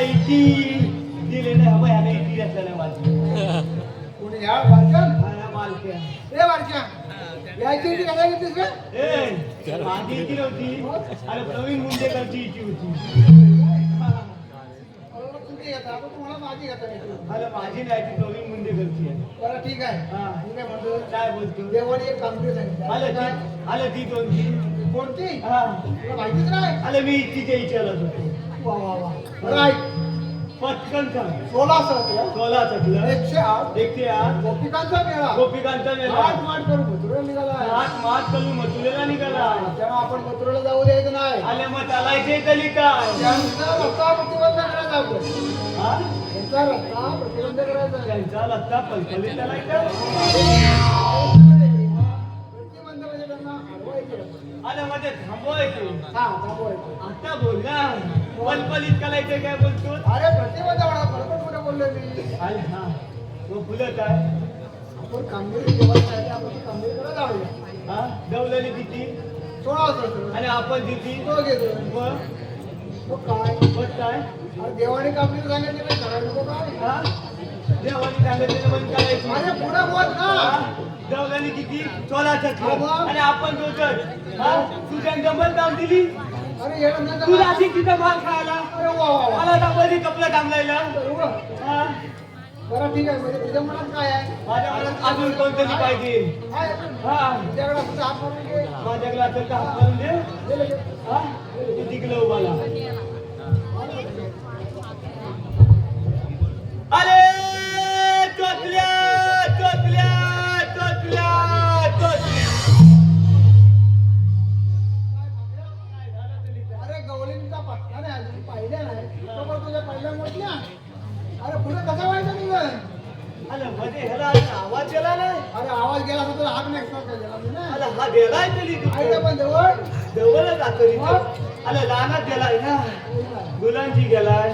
इटी दिले नाही हवं ह्याने इटी घेतलं नाही माझी. कोणी? या बारक्यान? मालक्या ए बारक्या यायची इथे कसा घेतलीस का? ए माझी इटी नव्हती. अरे प्रवीण मुंडेकरची इटी होती. माझी नाही ती मुंडेकरची आहे. बरं ठीक आहे. हा. मी काय म्हणतो? काय बोलतो? देवाने एक कामगिरी सांगितलं आलं? ती? आलं ती दोनची कोणती? हा. तुला माहितीच नाही? आलं मी इटीच्या विचारत होतो. वा वा वा बरं ऐक पटकन सांग सोळा सतरा सोला चकलं एकशे आठ. एकशे आठ. गोपिकांचा मेळा. गोपिकांचा आठ मेला माठ करून मथुरा निघाला आठ मात करून मथुरेला निघाला तेव्हा आपण मथुरेला जाऊ द्यायचं नाही? आले मग चालायचे तरी काय त्यांचा रस्ता प्रतिबंध करायचा आपण? त्यांचा रस्ता प्रतिबंध करायचा त्यांचा लत्ता पलपलीत चालायचा आलं मध्ये थांबवायचे हा थांबवायचं आता बोल ना पलपलीत करायचे काय बोलतो? अरे प्रतिबंध म्हणा बरोबर कुठे बोललो मी. आले हा. तो फुलं काय? आपण कामगिरी आपण ती कामगिरी करायला जाऊया. हा? दवलेली किती? सोळा वाजता आणि आपण किती? तो घेतो मग? तो काय? मग काय? अरे देवाने कामगिरी सांगितली नाही करायला नको काय हा? देवानी सांगितलेलं बंद करायची. अरे पुढे बोल ना. दवलेली किती? आणि आपण दोघं हा? तुझ्या डबल काम दिली? तू अशी तिथं माल खायला? मला दाखवली कपडे? हा? बरं ठीक आहे. म्हणजे तुझ्या मनात काय आहे? माझ्या मनात अजून कोणतरी पाहिजे. काय हा. तुझ्याकडे असं हात मारून घे. माझ्याकडे तर हात मारून दे. दे. हा? तू उभाला अरे गेलाय तरी आईला पण जवळ? जवळच जातो अरे लहानात गेलाय ना. गुलांची गेलाय.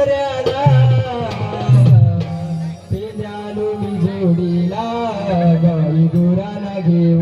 लाडक्या चोचऱ्याला जोडीला गाई गुराला घेऊन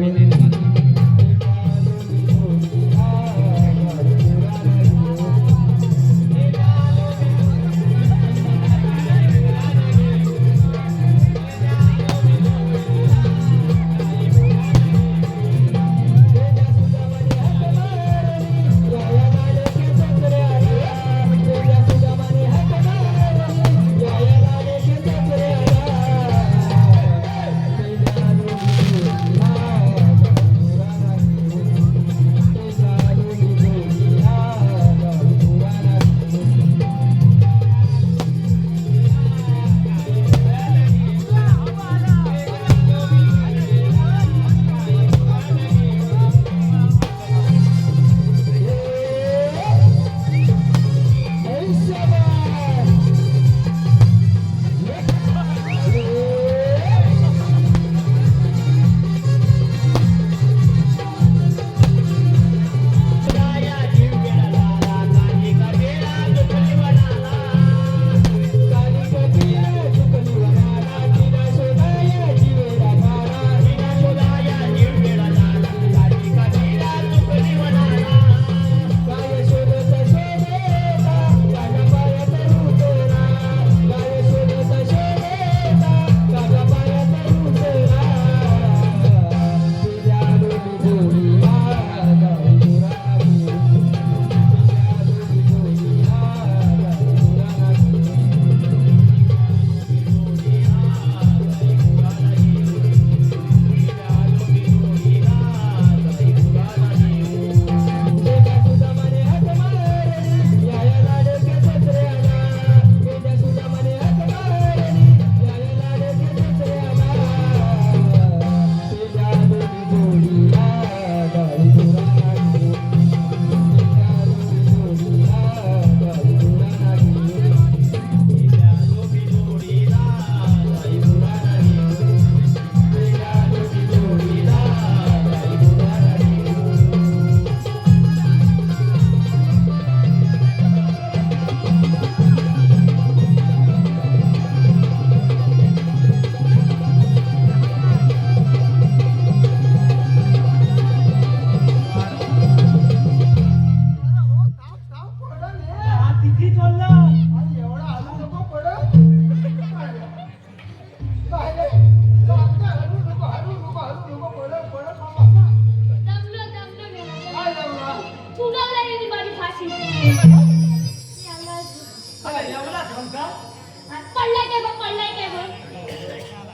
पडलाय काय बघ काय बघ.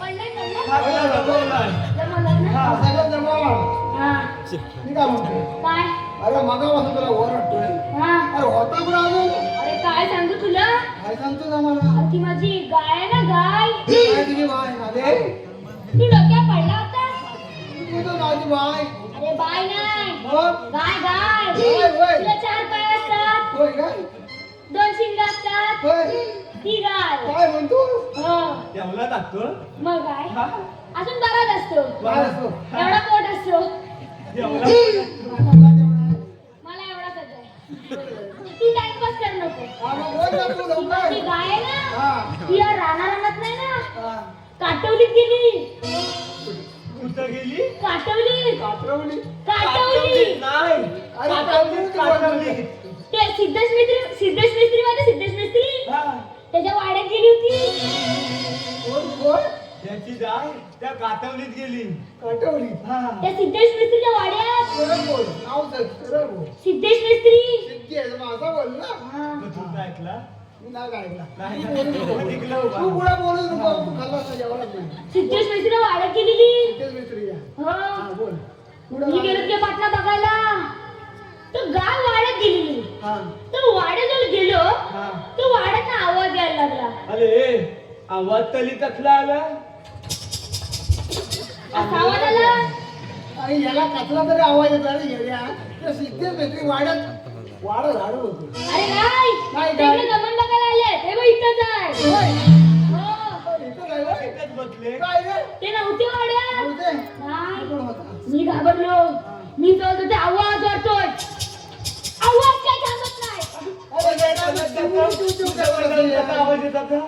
पडलाय काय? अरे मगापासून तुला ओरडतोय अरे होता अरे काय सांगू तुला? काय सांगतो ना मला ती माझी गाय ना गाय. काय तुझी बाय? माझे? तू डोक्यात पडला होता. तू तर बाय. बाय चार पाय दोन शिंग असतात. होय. ती गाय. काय म्हणतो? हो. तेवढा टाकतो मग हा. अजून बराच असतो. काय असतो. एवढा पोट असतो. तेवढा मला एवढाच आहे. तू टाइमपास कर नको. हा, मग बोल ना तू गाय आहे ना हा. ती या राणा रानात नाही ना. हा. काटवलीत गेली. कुठं गेली? काटवली कात्रवली ती सिद्धेश मिस्त्री सिद्धेश मिस्त्री मध्ये सिद्धेश मिस्त्री? हा. त्याच्या वाड्यात गेली होती. कोण कोण? त्याची जाय त्या कातवलीत गेली. काटवली हा. त्या सिद्धेश मिस्त्रीच्या वाड्यात. सरळ बोल. नाव सरळ बोल. सिद्धेश मिस्त्री. सिद्धी आहे माझा बोल ना. हा. मग तू काय ऐकला सिद्धेश मिस्त्रीच्या वाड्यात गेलेली. तेच मिस्त्री हो. बोल. मी गेलो पाटणा बघायला. तर गाय वाड्यात गेलेली हा. तर वाड्याजवळ गेलो. हा. तर वाड्यात आवाज यायला लागला. अरे आवाज तरी कसला आला? असा आवाज आला? आणि याला कसला तरी आवाज येतो. आणि गेल्या त्या सिद्धेच मिस्त्री वाड्यात वाडा झाडू होतो. अरे नाही, तिकडे काय? जमन बघायला आले. हे बघ होय. हो. इथं काय होय? एकच बसले. काय रे? ते नव्हते वाड्यात बोलते नाही कोण होता मी घाबरलो. मी चलत आवाज? असा आवाज येत का?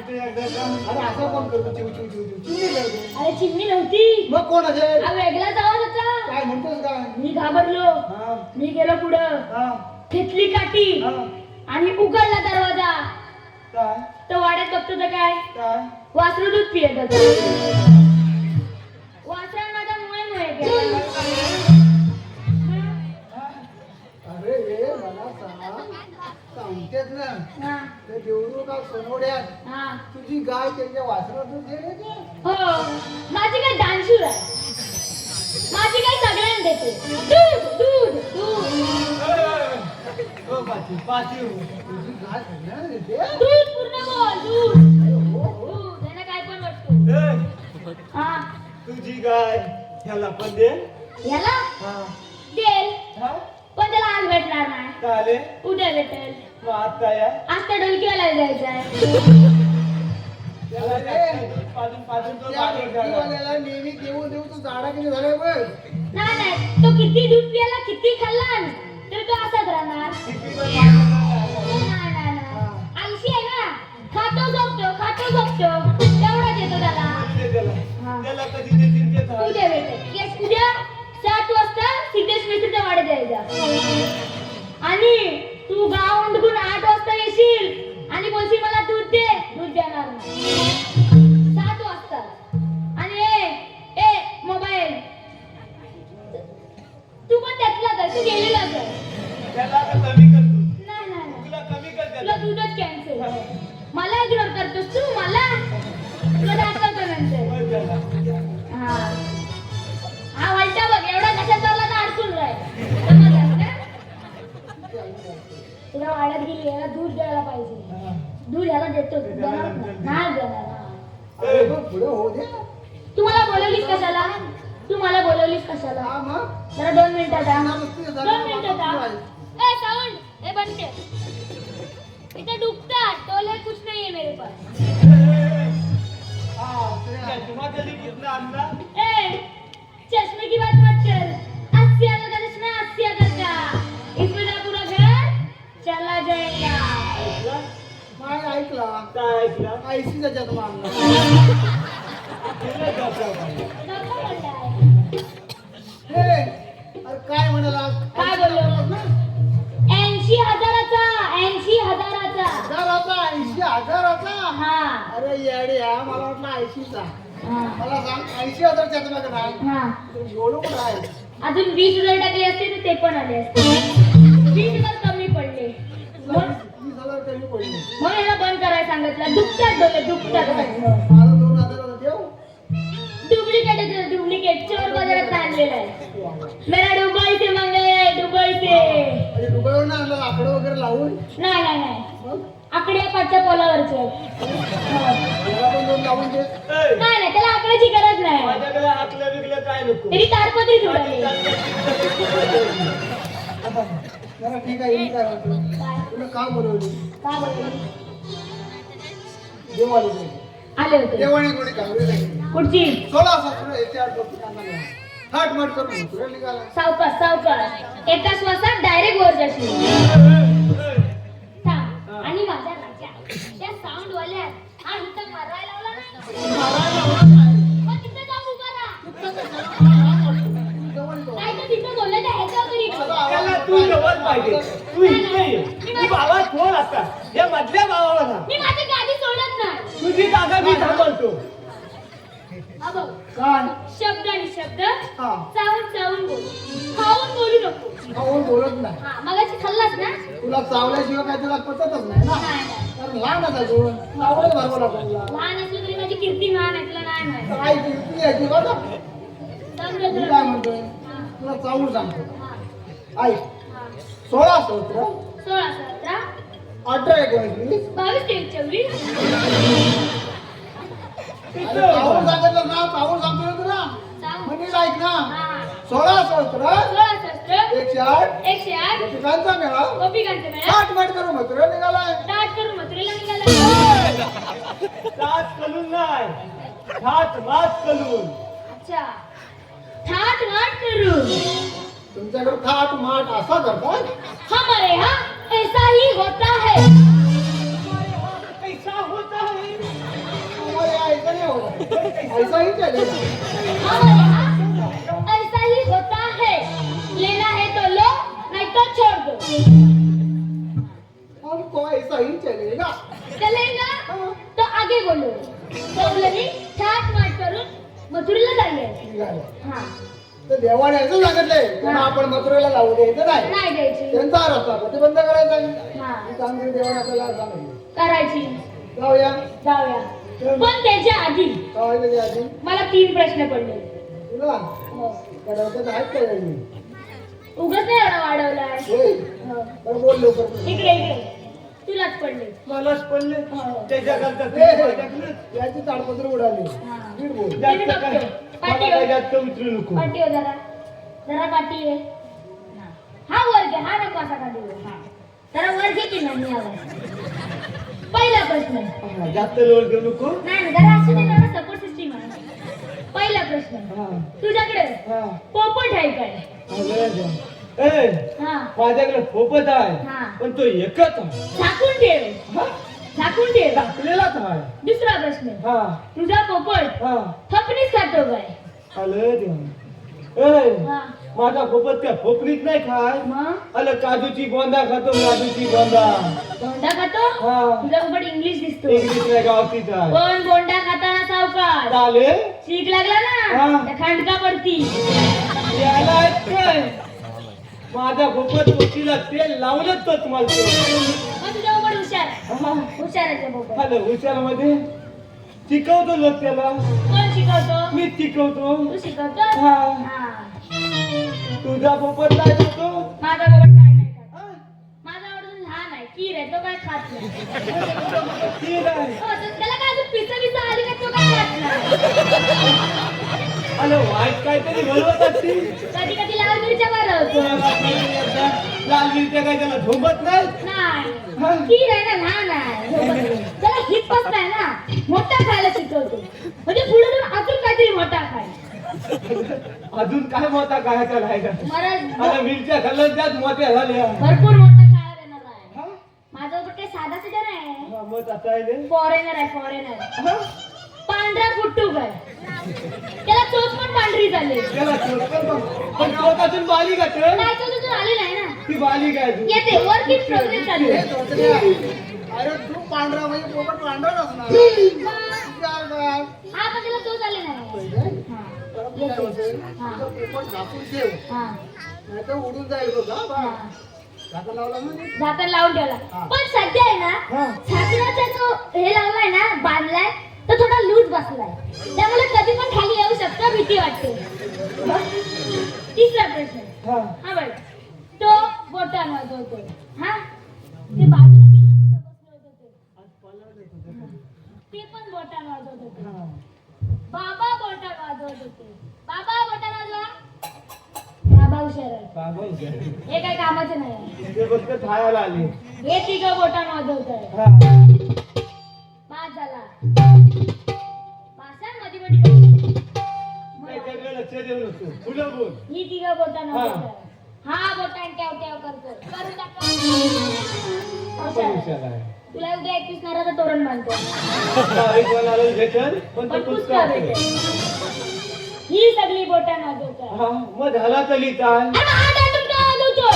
अरे असं कोण करतो चिव चिव चिव चिव चिव नाही करतो अरे चिमणी नव्हती. मग कोण असेल? हा वेगळाच आवाज होता. काय म्हणतोस काय? मी घाबरलो. हा. मी गेलो पुढं. हा. घेतली काठी. हा. आणि उघडला दरवाजा. काय? तर वाड्यात बघतो तर काय? काय? वासरू दूध पियत होत. सांगतेत ना हा, ते देवरू का सोनवड्यात हा. तुझी गाय त्यांच्या वासरातून गेले हो. माझी काय दानशूर आहे. माझी काय सगळ्यांना देते. दूध दूध दूध. हो, पाची, पाची हो. तुझी गाय सगळ्यांना देते? दूध पूर्ण बोल दूध. हो, हो. दूध याला काय पण वाटतो. ए, हा. तुझी गाय ह्याला पण दे. याला हा. देल. हा? पण त्याला आज भेटणार नाही. चालेल उद्या भेटेल. मग आज त्या त्याला काय पाजून पाजून तो त्या बाहेर जाणार. व्यक्तीवाल्याला नेहमी देऊ देऊ तू झाडा किती झालाय बघ. नाही नाही. तो किती दूध पियाला किती खाल्ला तरी तो असाच राहणार. किती पण मारणार. नाही नाही नाही आलशी आहे ना? खातो झोपतो खातो झोपतो तेवढाच येतो त्याला. दे त्याला. हा. त्याला कधी देतील ते सांग. उद्या भेटेल. येस उद्या सात वाजता सिद्धेश मित्रीच्या वाड्यात जायचा आणि तू गाव ओंडकून आठ वाजता येशील आणि बोलशील मला दूध दे दूध देणार नाही. दूध द्यायला पाहिजे. दूध याला देतो देणार देणार हा. अरे बघ पुढे होऊ दे तू मला बोलवलीस कशाला तू मला बोलवलीस कशाला हा मग जरा दोन मिनिटात आ. दोन मिनिटात आ. ए साउंड ए बंद कर इथे डुबता टोले कुछ नहीं है मेरे पास हा, ते काय आहे. तुम्हा तरी कितना आणला? काय? आयसीचा जन्म आणला काय? हे, काय म्हणाला काय बोललो? ऐंशी हजाराचा ऐंशी हजाराचा. हजाराचा ऐंशी हजाराचा? हा. अरे येड्या मला वाटलं ऐंशीचा. हा. मला सांग ऐंशी हजार चष्मा का नाही हा एवढं कुठं आहे? अजून वीस हजार टाकले असते तर ते पण आले असते. वीस हजार कमी पडले. मग याला सांगितलं दुखतात डोले दुखतात डुप्लिकेट डुप्लिकेट आणलेला आहे मेरा दुबई से मंगाया दुबई से आणि दुबईवरून आणलं लाकडं वगैरे लावून नाही नाही नाही. मग आकडे पाचच्या पोलावरचे. नाही नाही त्याला आकड्याची गरज नाही. तरी तारपत्री ठीक आहे तुला का बोलवली का बोलली देवाला. आले होते. कोणी कुठची सोळा सतरा याचे आठ बघ कांदा नाही. थाट माट करून तुला निघाला. सावकाश सावकाश एका श्वासात डायरेक्ट वर जाशील. थांब. आणि माझ्या राजा. त्या साऊंड वाल्या हा इथं मारायला लावला ना. मग तिथं जाऊन उभा राहा. नाही तर तिथं बोललं तर ह्याच्यावर तरी. बोल. त्याला तू जवळ पाहिजे. तू इथे ये. तू भावात फोन आता? या मधल्या भावाला मी माझी गाडी सोडत नाही तुझी जागा मी काय? शब्द आणि शब्द हा. चावून चावून बोल. खाऊन बोलू नको. खाऊन बोलत नाही. हा मगाशी खाल्लास ना? तुला चावल्याशिवाय काय तुला पटतच नाही ना? नाही नाही. लहान तू. चावलं भरवला तुला. लहान असलं तरी माझी कीर्ती लहान आहे तुला नाही माहिती. काय कीर्ती आहे ती बघा समजलं मी तुला? काय म्हणतोय? हा, तुला चावून सांगतो. हा, ऐक. हा. सोळा सत्र सोळा सतरा अठरा एकोणीस बावीस तेवीस चोवीस चावून सांगितलं ना चावून सांगतो ना तुला. म्हणजे ऐक ना. हा. सोळा सत्र सोळा सहस्त्र एकशे आठ. एकशे आठ. पिकांचा मेळा. गोपिकांचे मेळा. आठ माठ करू मथुरा निघालाय. करून मथुरेला निघाला सात कलून नाही. सात मात कलून. अच्छा. ठाट वाट करून. तुमच्याकडे थाट माठ असा करतात हमारे यहाँ ऐसा ही होता है। पैसा होता है। हमारे यहाँ ऐसा नहीं होगा ऐसा ही चलेगा ऐसा ही होता है। लेना है तो लो नहीं तो छोड़ दो। हमको ऐसा ही चलेगा? चलेगा तो आगे बोलो। माट करून मथुरेला जायचं निघाले हा। तर देवाने असं सांगितलंय त्यांना आपण मथुरेला लावू द्यायचं नाही. नाही द्यायची. त्यांचा रस्ता प्रतिबंध करायचा आहे. हा. ही कामगिरी देवाने आपल्याला सांगितली करायची. जाऊया. जाऊया. पण त्याच्या आधी काय त्याच्या आधी. मला तीन प्रश्न पडले. तुला? हो. कडवतात आहेत का वेळी? उगाच नाही एवढा वाढवलाय होय. हो. बरं बोल लवकर. इकडे इकडे. तुलाच पडले. मलाच पडले. त्याच्या करता ए, याची ताडपत्र उडाली. हा. नीट बोल. जास्त काय? मला काय जास्त उतरू नको पाठी हो जरा. जरा पाठी आहे हा वर घे. हा नको असा खाली वर. हा. जरा वर घे की नाही आवाज पहिला प्रश्न. हा, जास्त लोळ घेऊ नको नाही नाही, जरा असू दे जरा सपोर्ट सिस्टीम आहे. पहिला प्रश्न. हा, तुझ्याकडे हा. पोपट आहे काय? हा. ए, हा. माझ्याकडे पोपट हा. आहे पण तो एकच आहे. झाकून ठेव. हा, झाकून ठेव टाकलेलाच आहे दुसरा प्रश्न. हा. तुझा पोपट हा. थपणीच खातो काय आलं देवा. ए, हा. माझा पोपट काय फोपरीत नाही खाय मग? आलं काजूची बोंदा खातो काजूची बोंदा. बोंडा खातो? हा. तुझा पोपट इंग्लिश दिसतो. इंग्लिश नाही गावतीच पण बोंडा खाताना सावकाश? चालेल. चीक लागला ना? हा. खांडका पडती. यायला आहेत काय? माझा पोपट वकीला तेल लावलंच तो तुम्हाला. हा. आलं हुशारमध्ये शिकवतो लोक त्याला. कोण शिकवतो? मी शिकवतो. तू शिकवतो हा. हा. तुझा पोपट काय करतो? माझा पोपट काय नाही खात? माझा अजून लहान आहे. आहे तो काय खात नाही. ठीक आहे. हो, तर त्याला काय अजून पिसा आली का तो काय खात नाही. आलं वाईट काहीतरी असती कधी कधी लाल मिरच्या काय त्याला झोपत नाही. नाही? कीर आहे ना लहान आहे. त्याला हित पसत आहे ना. मोठा खायला शिकवतो. म्हणजे पुढे जाऊन अजून काहीतरी मोठा खाय अजून काय मोठा काय का? राहिला मला आलं मिरच्या खाल्लं त्यात मोठ्या झाल्या भरपूर मोठा खायला देणार आहे? माझा काही साधा सुद्धा नाही. फॉरेनर आहे फॉरेनर? पांढरा फुटूक आहे त्याला चोच पण पांढरी झाली त्याला. पण चोचातून बाली का ते? काय चोच अजून आली नाही ना ती बाली काय तू येते वर्क इन प्रोग्रेस चालू हे आहे. चोचल्या. अरे तू पांढरा म्हणजे पोपट पांढरा असणार. हा पण त्याला चोच आली नाही हा. तर काय हा. पोपट झाकून ठेव हा. उडून जाईल बघ. झाकण लावून ठेवला हा. पण सध्या आहे ना. झाकणाचा जो हे लावलाय ना बांधलाय तो थोडा लूज बसलाय. त्यामुळे कधी पण खाली येऊ शकतो भीती वाटते. तिसरा प्रश्न. हा. हा बघ तो बोटान वाजवतो हा? ते बाजूला गेलं ते पण बोटान वाजवत होते हा. बाबा बोटान वाजवत होते बाबा बोटान वाजवा बाबा हुशार आहे. बाबा हुशार. हे काय कामाचं नाही. हे तिघं बोटान वाजवत आहे पुढं बोल ही तिघं बोटान हा. आहे हा बोटान ट्याव ट्याव करतो. आपण हुशार आहे. तुला उद्या एकवीस नाराचं तोरण बांधतो भेटल पण ते पुस्तक पुस्तक भेटेल ही सगळी बोटान वाजवत आहे हा मग झाला तरी काय अरे हा का वाजवतो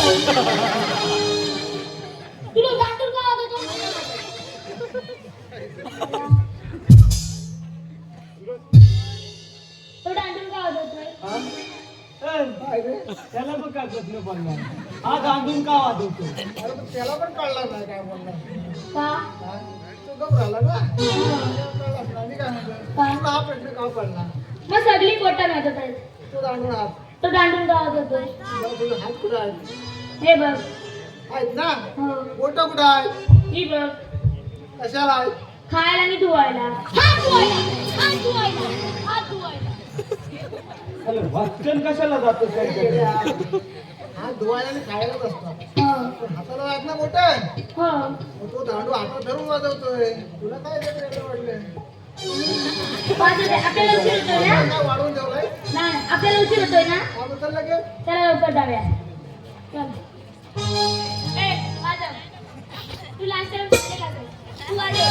तुला दांडून का वाजवतो तो दांडून का वाजवतोय हा? रे? त्याला पण काय प्रश्न पडला हा गांधून का वाजवतो अरे पण त्याला पण कळणार नाही काय हा? तो राहिला ना. मी काय म्हणतो हा प्रश्न का पडला मग सगळी बोटान वाजवत आहेत. तो दांडून हात तो दांडून का वाजवतोय हात कुठं हे बघ. आहेत ना? हो. बोट कुठं ही बघ. कशाला खायला आणि धुवायला. हात धुवायला. हात धुवायला. हात धुवायला अरे वाचन कशाला जातो खायलाच हो. हाताला आहेत ना बोट हो. मग तो दांडू हातात धरून वाजवतोय. तुला काय. आपल्याला उशीर होतोय ना? वाढवून ठेवलाय नाही आपल्याला उशीर होतोय ना? उचलला की चला लवकर जाऊया. चल. ए वाजव. तू लास्ट टाइम तू वाजव.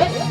एक